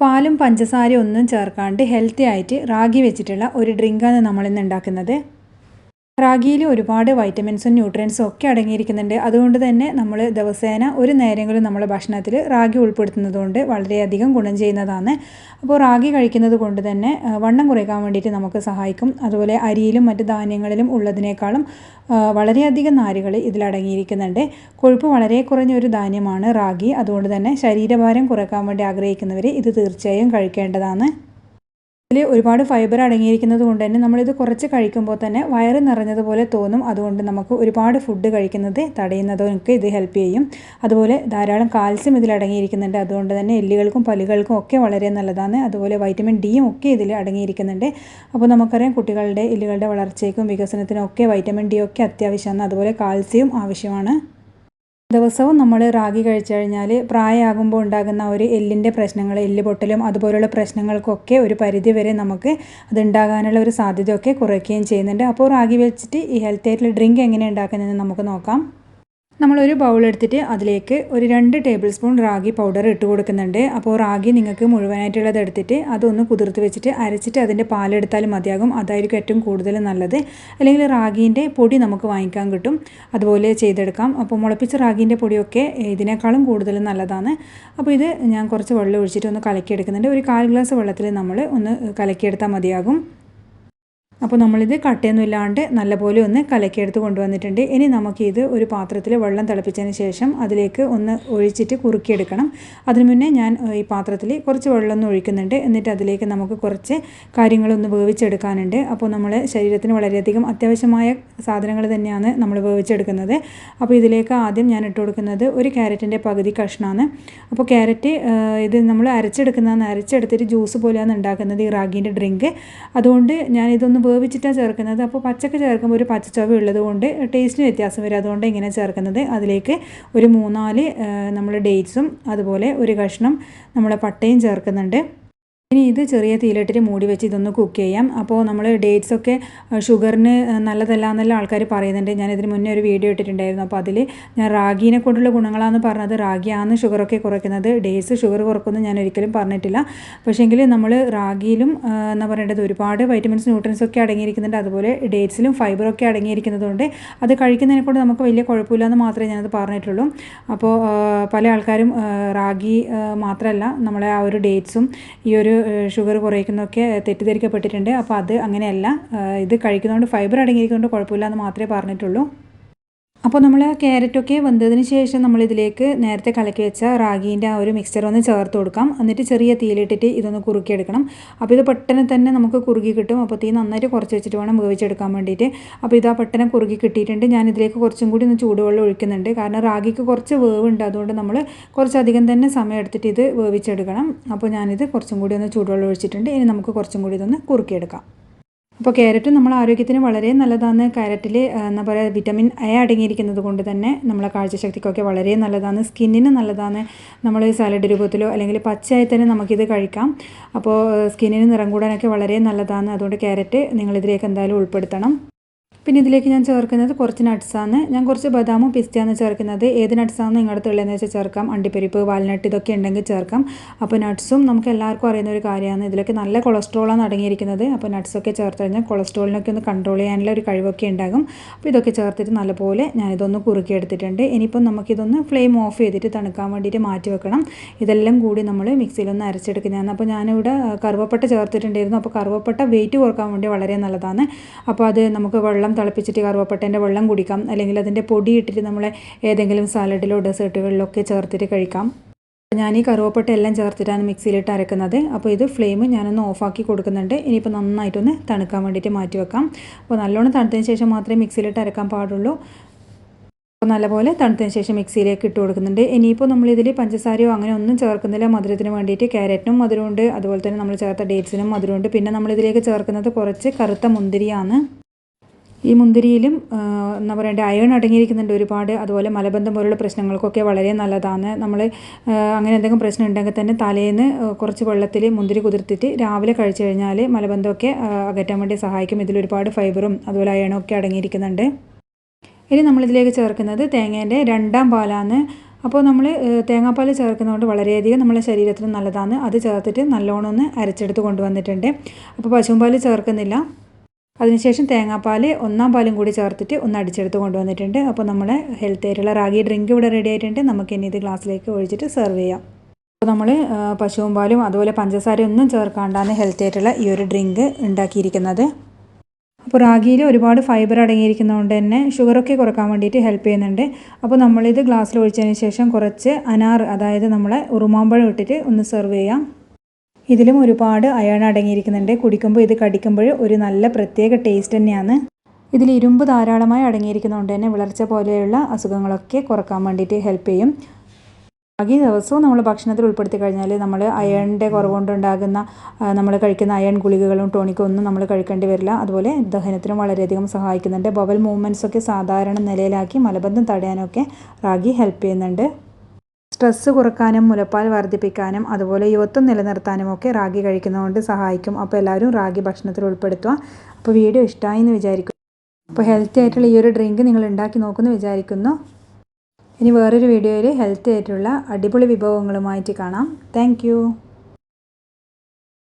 പാലും പഞ്ചസാരയും ഒന്നും ചേർക്കാണ്ട് ഹെൽത്തി ആയിട്ട് റാഗി വെച്ചിട്ടുള്ള ഒരു ഡ്രിങ്കാണ് നമ്മളിന്ന് ഉണ്ടാക്കുന്നത്. റാഗിയിൽ ഒരുപാട് വൈറ്റമിൻസും ന്യൂട്രിയൻസും ഒക്കെ അടങ്ങിയിരിക്കുന്നുണ്ട്. അതുകൊണ്ട് തന്നെ നമ്മൾ ദിവസേന ഒരു നേരമെങ്കിലും നമ്മൾ ഭക്ഷണത്തിൽ റാഗി ഉൾപ്പെടുത്തുന്നതുകൊണ്ട് വളരെയധികം ഗുണം ചെയ്യുന്നതാണ്. അപ്പോൾ റാഗി കഴിക്കുന്നത് കൊണ്ട് തന്നെ വണ്ണം കുറയ്ക്കാൻ വേണ്ടിയിട്ട് നമുക്ക് സഹായിക്കും. അതുപോലെ അരിയിലും മറ്റ് ധാന്യങ്ങളിലും ഉള്ളതിനേക്കാളും വളരെയധികം നാരുകൾ ഇതിലടങ്ങിയിരിക്കുന്നുണ്ട് കൊഴുപ്പ് വളരെ കുറഞ്ഞ ഒരു ധാന്യമാണ് റാഗി. അതുകൊണ്ട് തന്നെ ശരീരഭാരം കുറയ്ക്കാൻ വേണ്ടി ആഗ്രഹിക്കുന്നവർ ഇത് തീർച്ചയായും കഴിക്കേണ്ടതാണ്. ഒരുപാട് ഫൈബർ അടങ്ങിയിരിക്കുന്നത് കൊണ്ട് തന്നെ നമ്മളിത് കുറച്ച് കഴിക്കുമ്പോൾ തന്നെ വയറ് നിറഞ്ഞതുപോലെ തോന്നും. അതുകൊണ്ട് നമുക്ക് ഒരുപാട് ഫുഡ് കഴിക്കുന്നത് തടയുന്നതൊക്കെ ഇത് ഹെൽപ്പ് ചെയ്യും. അതുപോലെ ധാരാളം കാൽസ്യം ഇതിൽ അടങ്ങിയിരിക്കുന്നുണ്ട്. അതുകൊണ്ട് തന്നെ എല്ലുകൾക്കും പല്ലുകൾക്കും ഒക്കെ വളരെ നല്ലതാണ്. അതുപോലെ വൈറ്റമിൻ ഡിയും ഒക്കെ ഇതിൽ അടങ്ങിയിരിക്കുന്നുണ്ട്. അപ്പോൾ നമുക്കറിയാം കുട്ടികളുടെ എല്ലുകളുടെ വളർച്ചയ്ക്കും വികസനത്തിനും ഒക്കെ വൈറ്റമിൻ ഡി ഒക്കെ അത്യാവശ്യമാണ്. അതുപോലെ കാൽസ്യവും ആവശ്യമാണ്. ദിവസവും നമ്മൾ റാഗി കഴിച്ചു കഴിഞ്ഞാൽ പ്രായമാകുമ്പോൾ ഉണ്ടാകുന്ന ഒരു എല്ലിന്റെ പ്രശ്നങ്ങൾ എല്ല് പൊട്ടലും അതുപോലുള്ള പ്രശ്നങ്ങൾക്കൊക്കെ ഒരു പരിധി വരെ നമുക്ക് അത് ഉണ്ടാകാനുള്ള ഒരു സാധ്യതയൊക്കെ കുറയ്ക്കുകയും ചെയ്യുന്നുണ്ട്. അപ്പോൾ റാഗി വെച്ചിട്ട് ഈ ഹെൽത്തി ആയിട്ടുള്ള ഡ്രിങ്ക് എങ്ങനെ ഉണ്ടാക്കുന്നതെന്ന് നമുക്ക് നോക്കാം. നമ്മളൊരു ബൗൾ എടുത്തിട്ട് അതിലേക്ക് ഒരു രണ്ട് ടേബിൾ സ്പൂൺ റാഗി പൗഡർ ഇട്ട് കൊടുക്കുന്നുണ്ട്. അപ്പോൾ റാഗി നിങ്ങൾക്ക് മുഴുവനായിട്ടുള്ളത് എടുത്തിട്ട് അതൊന്ന് കുതിർത്ത് വെച്ചിട്ട് അരച്ചിട്ട് അതിന്റെ പാലെടുത്താലും മതിയാകും. അതായിരിക്കും ഏറ്റവും കൂടുതൽ നല്ലത്. അല്ലെങ്കിൽ റാഗീന്റെ പൊടി നമുക്ക് വാങ്ങിക്കാൻ കിട്ടും. അതുപോലെ ചെയ്തെടുക്കാം. അപ്പോൾ മുളപ്പിച്ച റാഗീന്റെ പൊടിയൊക്കെ ഇതിനേക്കാളും കൂടുതൽ നല്ലതാണ്. അപ്പോൾ ഇത് ഞാൻ കുറച്ച് വെള്ളം ഒഴിച്ചിട്ട് ഒന്ന് കലക്കിയെടുക്കുന്നുണ്ട്. ഒരു കാൽ ഗ്ലാസ് വെള്ളത്തിൽ നമ്മൾ ഒന്ന് കലക്കിയെടുത്താൽ മതിയാകും. അപ്പോൾ നമ്മളിത് കട്ടയൊന്നും ഇല്ലാണ്ട് നല്ലപോലെ ഒന്ന് കലക്കിയെടുത്ത് കൊണ്ടുവന്നിട്ടുണ്ട്. ഇനി നമുക്കിത് ഒരു പാത്രത്തിൽ വെള്ളം തിളപ്പിച്ചതിന് ശേഷം അതിലേക്ക് ഒന്ന് ഒഴിച്ചിട്ട് കുറുക്കിയെടുക്കണം. അതിനു മുന്നേ ഞാൻ ഈ പാത്രത്തിൽ കുറച്ച് വെള്ളം ഒന്ന് ഒഴിക്കുന്നുണ്ട്. എന്നിട്ട് അതിലേക്ക് നമുക്ക് കുറച്ച് കാര്യങ്ങളൊന്ന് വേവിച്ചെടുക്കാനുണ്ട്. അപ്പോൾ നമ്മൾ ശരീരത്തിന് വളരെയധികം അത്യാവശ്യമായ സാധനങ്ങൾ തന്നെയാണ് നമ്മൾ വേവിച്ചെടുക്കുന്നത്. അപ്പോൾ ഇതിലേക്ക് ആദ്യം ഞാൻ ഇട്ട് കൊടുക്കുന്നത് ഒരു ക്യാരറ്റിന്റെ പകുതി കഷ്ണമാണ് അപ്പോൾ ക്യാരറ്റ് ഇത് നമ്മൾ അരച്ചെടുക്കുന്നതാണ് അരച്ചെടുത്തിട്ട് ജ്യൂസ് പോലെയാണ് ഉണ്ടാക്കുന്നത് ഈ റാഗീന്റെ ഡ്രിങ്ക്. അതുകൊണ്ട് ഞാനിതൊന്ന് വേവിച്ചിട്ടാണ് ചേർക്കുന്നത്. അപ്പോൾ പച്ചക്ക് ചേർക്കുമ്പോൾ ഒരു പച്ചച്ചവ ഉള്ളത് കൊണ്ട് ടേസ്റ്റിന് വ്യത്യാസം വരും. അതുകൊണ്ട് ഇങ്ങനെ ചേർക്കുന്നത്. അതിലേക്ക് ഒരു മൂന്നാൽ നമ്മൾ ഡേറ്റ്സും അതുപോലെ ഒരു കഷ്ണം നമ്മൾ പട്ടയും ചേർക്കുന്നുണ്ട്. ഇനി ഇത് ചെറിയ തീയിലിട്ടിട്ട് മൂടി വെച്ച് ഇതൊന്ന് കുക്ക് ചെയ്യാം. അപ്പോൾ നമ്മൾ ഡേറ്റ്സ് ഒക്കെ ഷുഗറിന് നല്ലതല്ല എന്നല്ല ആൾക്കാർ പറയുന്നുണ്ട്. ഞാൻ ഇതിന് മുന്നേ ഒരു വീഡിയോ ഇട്ടിട്ടുണ്ടായിരുന്നു. അപ്പോൾ അതിൽ ഞാൻ റാഗീനെ കൊണ്ടുള്ള ഗുണങ്ങളാണെന്ന് പറഞ്ഞത് റാഗിയാണ് ഷുഗറൊക്കെ കുറയ്ക്കുന്നത്. ഡേറ്റ്സ് ഷുഗർ കുറക്കുമെന്ന് ഞാൻ ഒരിക്കലും പറഞ്ഞിട്ടില്ല. പക്ഷേങ്കിൽ നമ്മൾ റാഗിയിലും എന്ന് പറയേണ്ടത് ഒരുപാട് വൈറ്റമിൻസ് ന്യൂട്രൻസ് ഒക്കെ അടങ്ങിയിരിക്കുന്നുണ്ട്. അതുപോലെ ഡേറ്റ്സിലും ഫൈബറൊക്കെ അടങ്ങിയിരിക്കുന്നതുകൊണ്ട് അത് കഴിക്കുന്നതിനെ കൊണ്ട് നമുക്ക് വലിയ കുഴപ്പമില്ല എന്ന് മാത്രമേ ഞാനത് പറഞ്ഞിട്ടുള്ളൂ. അപ്പോൾ പല ആൾക്കാരും റാഗി മാത്രമല്ല നമ്മളെ ആ ഒരു ഡേറ്റ്സും ഈ ഒരു ഷുഗർ കുറയ്ക്കുന്നൊക്കെ തെറ്റിദ്ധരിക്കപ്പെട്ടിട്ടുണ്ട്. അപ്പോൾ അത് അങ്ങനെയല്ല. ഇത് കഴിക്കുന്നതുകൊണ്ട് ഫൈബർ അടങ്ങിയിരിക്കുന്നതുകൊണ്ട് കുഴപ്പമില്ല എന്ന് മാത്രമേ പറഞ്ഞിട്ടുള്ളൂ. അപ്പോൾ നമ്മൾ ക്യാരറ്റൊക്കെ വെന്തതിന് ശേഷം നമ്മൾ ഇതിലേക്ക് നേരത്തെ കലക്കി വെച്ച റാഗീന്റെ ആ ഒരു മിക്സ്ചർ ഒന്ന് ചേർത്ത് കൊടുക്കാം. എന്നിട്ട് ചെറിയ തീയിലിട്ടിട്ട് ഇതൊന്ന് കുറുക്കിയെടുക്കണം. അപ്പോൾ ഇത് പെട്ടെന്ന് തന്നെ നമുക്ക് കുറുകി കിട്ടും. അപ്പോൾ തീ നന്നായിട്ട് കുറച്ച് വെച്ചിട്ട് വേണം വേവിച്ചെടുക്കാൻ വേണ്ടിയിട്ട്. അപ്പോൾ ഇതാ പെട്ടെന്ന് കുറുകി കിട്ടിയിട്ടുണ്ട്. ഞാൻ ഇതിലേക്ക് കുറച്ചും കൂടി ഒന്ന് ചൂടുവെള്ളം ഒഴിക്കുന്നുണ്ട്. കാരണം റാഗിക്ക് കുറച്ച് വേവുണ്ട്. അതുകൊണ്ട് നമ്മൾ കുറച്ചധികം തന്നെ സമയം എടുത്തിട്ട് ഇത് വേവിച്ചെടുക്കണം. അപ്പോൾ ഞാനിത് കുറച്ചും കൂടി ഒന്ന് ചൂടുവെള്ളം ഒഴിച്ചിട്ടുണ്ട്. ഇനി നമുക്ക് കുറച്ചും കൂടി ഇതൊന്ന് കുറുക്കിയെടുക്കാം. അപ്പോൾ ക്യാരറ്റ് നമ്മുടെ ആരോഗ്യത്തിന് വളരെ നല്ലതാണ്. ക്യാരറ്റിൽ എന്താ പറയുക വിറ്റമിൻ എ അടങ്ങിയിരിക്കുന്നത് കൊണ്ട് തന്നെ നമ്മളെ കാഴ്ചശക്തിക്കൊക്കെ വളരെ നല്ലതാണ്. സ്കിന്നിന് നല്ലതാണ്. നമ്മൾ സാലഡ് രൂപത്തിലോ അല്ലെങ്കിൽ പച്ചയായി തന്നെ നമുക്കിത് കഴിക്കാം. അപ്പോൾ സ്കിന്നിന് നിറം കൂടാനൊക്കെ വളരെ നല്ലതാണ്. അതുകൊണ്ട് ക്യാരറ്റ് നിങ്ങളിതിലേക്ക് എന്തായാലും ഉൾപ്പെടുത്തണം. പിന്നെ ഇതിലേക്ക് ഞാൻ ചേർക്കുന്നത് കുറച്ച് നട്ട്സാണ് ഞാൻ കുറച്ച് ബദാമും പിസ്തയാണ് ചേർക്കുന്നത്. ഏത് നട്ട്സാണ് നിങ്ങളുടെ ഉള്ളതെന്ന് വെച്ചാൽ ചേർക്കാം. അണ്ടിപ്പരിപ്പ് വാൽനട്ട് ഇതൊക്കെ ഉണ്ടെങ്കിൽ ചേർക്കാം. അപ്പോൾ നട്ട്സും നമുക്ക് എല്ലാവർക്കും അറിയുന്ന ഒരു കാര്യമാണ്. ഇതിലൊക്കെ നല്ല കൊളസ്ട്രോളാണ് അടങ്ങിയിരിക്കുന്നത്. അപ്പോൾ നട്ട്സൊക്കെ ചേർത്ത് കഴിഞ്ഞാൽ കൊളസ്ട്രോളിനൊക്കെ ഒന്ന് കൺട്രോൾ ചെയ്യാനുള്ള ഒരു കഴിവൊക്കെ ഉണ്ടാകും. അപ്പോൾ ഇതൊക്കെ ചേർത്തിട്ട് നല്ലപോലെ ഞാനിതൊന്ന് കുറുക്കി എടുത്തിട്ടുണ്ട് ഇനിയിപ്പം നമുക്കിതൊന്ന് ഫ്ലെയിം ഓഫ് ചെയ്തിട്ട് തണുക്കാൻ വേണ്ടിയിട്ട് മാറ്റി വെക്കണം. ഇതെല്ലാം കൂടി നമ്മൾ മിക്സിയിലൊന്ന് അരച്ചെടുക്കുന്നതാണ്. അപ്പോൾ ഞാനിവിടെ കറുവപ്പട്ട ചേർത്തിട്ടുണ്ടായിരുന്നു. അപ്പോൾ കറുവപ്പട്ട വെയിറ്റ് കുറയ്ക്കാൻ വേണ്ടി വളരെ നല്ലതാണ്. അപ്പോൾ അത് നമുക്ക് വെള്ളം തിളപ്പിച്ചിട്ട് കറുവപ്പട്ടേന്റെ വെള്ളം കുടിക്കാം. അല്ലെങ്കിൽ അതിന്റെ പൊടി ഇട്ടിട്ട് നമ്മൾ ഏതെങ്കിലും സാലഡിലോ ഡെസേർട്ടുകളിലൊക്കെ ചേർത്തിട്ട് കഴിക്കാം. ഞാൻ ഈ കറുവപ്പട്ട എല്ലാം ചേർത്തിട്ടാണ് മിക്സിയിലിട്ട് അരക്കുന്നത്. അപ്പോൾ ഇത് ഫ്ലെയിം ഞാനൊന്ന് ഓഫാക്കി കൊടുക്കുന്നുണ്ട്. ഇനിയിപ്പോൾ നന്നായിട്ടൊന്ന് തണുക്കാൻ വേണ്ടിയിട്ട് മാറ്റി വെക്കാം. അപ്പോൾ നല്ലോണം തണുത്തതിന് ശേഷം മാത്രമേ മിക്സിയിലിട്ട് അരക്കാൻ പാടുള്ളൂ. അപ്പോൾ നല്ലപോലെ തണുത്തതിന് ശേഷം മിക്സിയിലേക്ക് ഇട്ട് കൊടുക്കുന്നുണ്ട്. ഇനിയിപ്പോൾ നമ്മളിതിൽ പഞ്ചസാരയോ അങ്ങനെ ഒന്നും ചേർക്കുന്നില്ല. മധുരത്തിന് വേണ്ടിയിട്ട് ക്യാരറ്റിനും മധുരമുണ്ട്. അതുപോലെ തന്നെ നമ്മൾ ചേർത്ത ഡേറ്റ്സിനും മധുരമുണ്ട്. പിന്നെ നമ്മളിതിലേക്ക് ചേർക്കുന്നത് കുറച്ച് കറുത്ത മുന്തിരിയാണ്. ഈ മുന്തിരിയിലും എന്താ പറയണ്ടേ അയൺ അടങ്ങിയിരിക്കുന്നുണ്ട് ഒരുപാട്. അതുപോലെ മലബന്ധം പോലുള്ള പ്രശ്നങ്ങൾക്കൊക്കെ വളരെ നല്ലതാണ്. നമ്മൾ അങ്ങനെ എന്തെങ്കിലും പ്രശ്നം ഉണ്ടെങ്കിൽ തന്നെ തലേന്ന് കുറച്ച് വെള്ളത്തിൽ മുന്തിരി കുതിർത്തിട്ട് രാവിലെ കഴിച്ചു കഴിഞ്ഞാൽ മലബന്ധമൊക്കെ അകറ്റാൻ വേണ്ടി സഹായിക്കും. ഇതിൽ ഒരുപാട് ഫൈബറും അതുപോലെ അയണും ഒക്കെ അടങ്ങിയിരിക്കുന്നുണ്ട്. ഇനി നമ്മളിതിലേക്ക് ചേർക്കുന്നത് തേങ്ങേന്റെ രണ്ടാം പാലാണ്. അപ്പോൾ നമ്മൾ തേങ്ങാപ്പാൽ ചേർക്കുന്നതുകൊണ്ട് വളരെയധികം നമ്മുടെ ശരീരത്തിന് നല്ലതാണ്. അത് ചേർത്തിട്ട് നല്ലോണം ഒന്ന് അരച്ചെടുത്ത് കൊണ്ടുവന്നിട്ടുണ്ട്. അപ്പോൾ പശുവും പാൽ ചേർക്കുന്നില്ല. അതിനുശേഷം തേങ്ങാപ്പാൽ ഒന്നാം പാലും കൂടി ചേർത്തിട്ട് ഒന്ന് അടിച്ചെടുത്ത് കൊണ്ടുവന്നിട്ടുണ്ട്. അപ്പോൾ നമ്മൾ ഹെൽത്ത് ആയിട്ടുള്ള റാഗി ഡ്രിങ്ക് ഇവിടെ റെഡി ആയിട്ടുണ്ട്. നമുക്ക് ഇനി ഇത് ഗ്ലാസ്സിലേക്ക് ഒഴിച്ചിട്ട് സെർവ് ചെയ്യാം. അപ്പോൾ നമ്മൾ പശുവും പാലും അതുപോലെ പഞ്ചസാരയും ഒന്നും ചേർക്കാണ്ടാണ് ഹെൽത്തി ആയിട്ടുള്ള ഈ ഒരു ഡ്രിങ്ക് ഉണ്ടാക്കിയിരിക്കുന്നത്. അപ്പോൾ റാഗിയിൽ ഒരുപാട് ഫൈബർ അടങ്ങിയിരിക്കുന്നതുകൊണ്ട് തന്നെ ഷുഗറൊക്കെ കുറയ്ക്കാൻ വേണ്ടിയിട്ട് ഹെൽപ്പ് ചെയ്യുന്നുണ്ട്. അപ്പോൾ നമ്മളിത് ഗ്ലാസ്സിൽ ഒഴിച്ചതിന് ശേഷം കുറച്ച് അനാർ അതായത് നമ്മളെ ഉറുമാമ്പഴം ഇട്ടിട്ട് ഒന്ന് സെർവ് ചെയ്യാം. ഇതിലും ഒരുപാട് അയൺ അടങ്ങിയിരിക്കുന്നുണ്ട്. കുടിക്കുമ്പോൾ ഇത് കടിക്കുമ്പോൾ ഒരു നല്ല പ്രത്യേക ടേസ്റ്റ് തന്നെയാണ്. ഇതിൽ ഇരുമ്പ് ധാരാളമായി അടങ്ങിയിരിക്കുന്നതുകൊണ്ട് തന്നെ വിളർച്ച പോലെയുള്ള അസുഖങ്ങളൊക്കെ കുറയ്ക്കാൻ വേണ്ടിയിട്ട് ഹെൽപ്പ് ചെയ്യും. ബാക്കി ദിവസവും നമ്മൾ ഭക്ഷണത്തിൽ ഉൾപ്പെടുത്തി കഴിഞ്ഞാൽ നമ്മൾ അയണിന്റെ കുറവുകൊണ്ടുണ്ടാകുന്ന നമ്മൾ കഴിക്കുന്ന അയൺ ഗുളികകളും ടോണിക്കും ഒന്നും നമ്മൾ കഴിക്കേണ്ടി വരില്ല. അതുപോലെ ദഹനത്തിനും വളരെയധികം സഹായിക്കുന്നുണ്ട്. ബവൽ മൂവ്മെന്റ്സൊക്കെ സാധാരണ നിലയിലാക്കി മലബന്ധം തടയാനൊക്കെ റാഗി ഹെൽപ്പ് ചെയ്യുന്നുണ്ട്. സ്ട്രെസ്സ് കുറക്കാനും മുലപ്പാൽ വർദ്ധിപ്പിക്കാനും അതുപോലെ യുവത്വം നിലനിർത്താനും ഒക്കെ റാഗി കഴിക്കുന്നതുകൊണ്ട് സഹായിക്കും. അപ്പോൾ എല്ലാവരും റാഗി ഭക്ഷണത്തിൽ ഉൾപ്പെടുത്തുക. അപ്പോൾ വീഡിയോ ഇഷ്ടമായി എന്ന് വിചാരിക്കുന്നു അപ്പോൾ ഹെൽത്തി ആയിട്ടുള്ള ഈ ഒരു ഡ്രിങ്ക് നിങ്ങൾ ഉണ്ടാക്കി നോക്കുമെന്ന് വിചാരിക്കുന്നു. ഇനി വേറൊരു വീഡിയോയിൽ ഹെൽത്തി ആയിട്ടുള്ള അടിപൊളി വിഭവങ്ങളുമായിട്ട് കാണാം. താങ്ക്